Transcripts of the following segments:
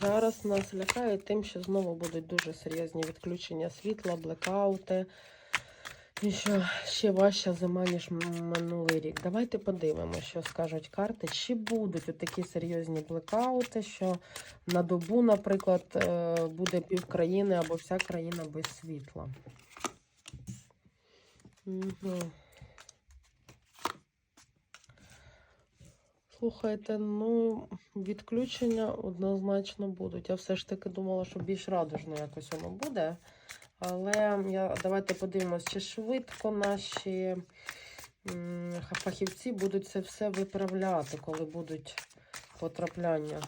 Зараз нас лякає тим, що знову будуть дуже серйозні відключення світла, блекаути. І що ще важча зима, ніж минулий рік. Давайте подивимося, що скажуть карти. Чи будуть такі серйозні блекаути, що на добу, наприклад, е, буде пів країни або вся країна без світла. Угу. Слухайте, ну, відключення однозначно будуть. Я все ж таки думала, що більш радужно якось воно буде. Але я, давайте подивимось, чи швидко наші м, фахівці будуть це все виправляти, коли будуть потрапляння.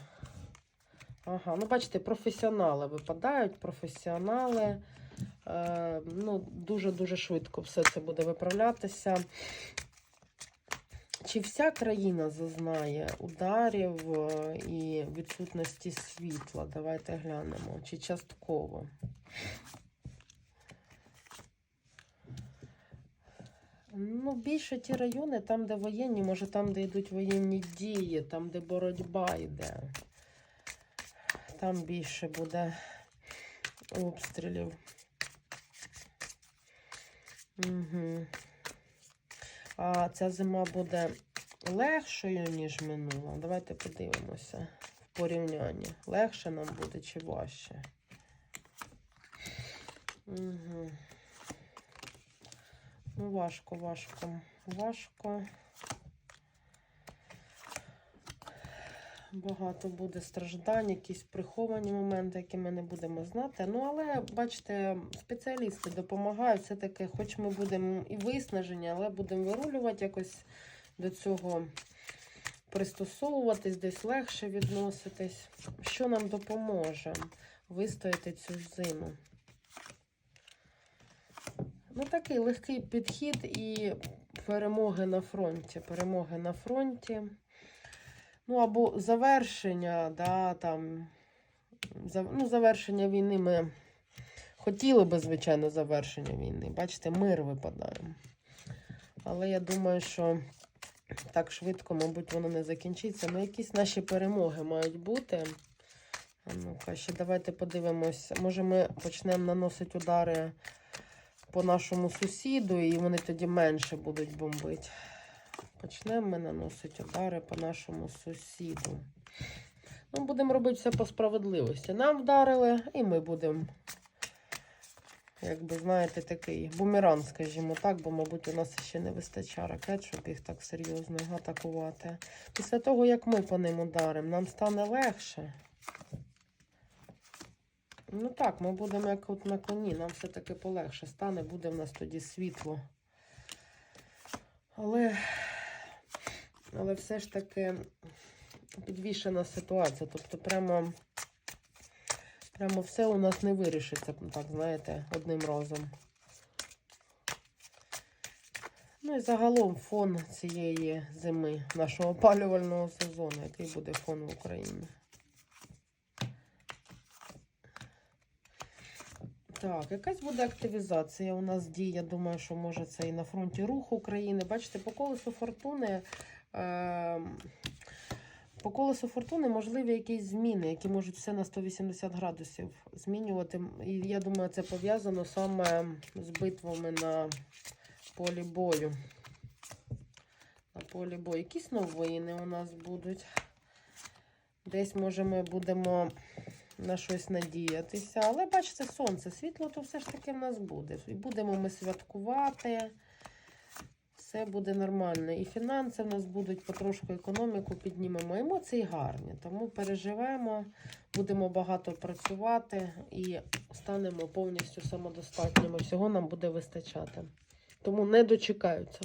Ага, ну бачите, професіонали випадають, професіонали. Е, ну, дуже-дуже швидко все це буде виправлятися. Чи вся країна зазнає ударів е, і відсутності світла? Давайте глянемо. Чи частково? Ну, більше ті райони, там, де воєнні, може там, де йдуть воєнні дії, там, де боротьба йде. Там більше буде обстрілів. Угу. А ця зима буде легшою, ніж минула. Давайте подивимося в порівнянні. Легше нам буде чи важче? Угу. Ну, важко, важко, важко. Багато буде страждань, якісь приховані моменти, які ми не будемо знати. Ну, але, бачите, спеціалісти допомагають. Все-таки, хоч ми будемо і виснажені, але будемо вирулювати якось до цього пристосовуватись, десь легше відноситись. Що нам допоможе вистояти цю зиму? Ну, такий легкий підхід і перемоги на фронті. Перемоги на фронті. Ну, або завершення, да, там, ну, завершення війни ми хотіли би, звичайно, завершення війни. Бачите, мир випадає. Але я думаю, що так швидко, мабуть, воно не закінчиться. Ну, якісь наші перемоги мають бути. Ну-ка, ще давайте подивимось. Може, ми почнемо наносити удари по нашому сусіду, і вони тоді менше будуть бомбити. Почнемо ми наносити удари по нашому сусіду. Ну, будемо робити все по справедливості. Нам вдарили, і ми будемо, якби, знаєте, такий бумеранг, скажімо так, бо, мабуть, у нас ще не вистачає ракет, щоб їх так серйозно атакувати. Після того, як ми по ним ударимо, нам стане легше. Ну так, ми будемо як от на коні, нам все-таки полегше стане, буде в нас тоді світло. Але, але все ж таки підвішена ситуація. Тобто прямо, прямо все у нас не вирішиться, так, знаєте, одним разом. Ну і загалом фон цієї зими, нашого опалювального сезону, який буде фон в Україні. Так, якась буде активізація у нас дій. Я думаю, що може це і на фронті руху України. Бачите, по колесу фортуни. Е по колесу фортуни можливі якісь зміни, які можуть все на 180 градусів змінювати. І я думаю, це пов'язано саме з битвами на полі бою. На полі бою. Якісь новини у нас будуть. Десь, може, ми будемо на щось надіятися. Але бачите, сонце, світло, то все ж таки в нас буде. І будемо ми святкувати. Все буде нормально. І фінанси в нас будуть потрошку економіку піднімемо. Емоції гарні. Тому переживемо, будемо багато працювати і станемо повністю самодостатніми. Всього нам буде вистачати. Тому не дочекаються.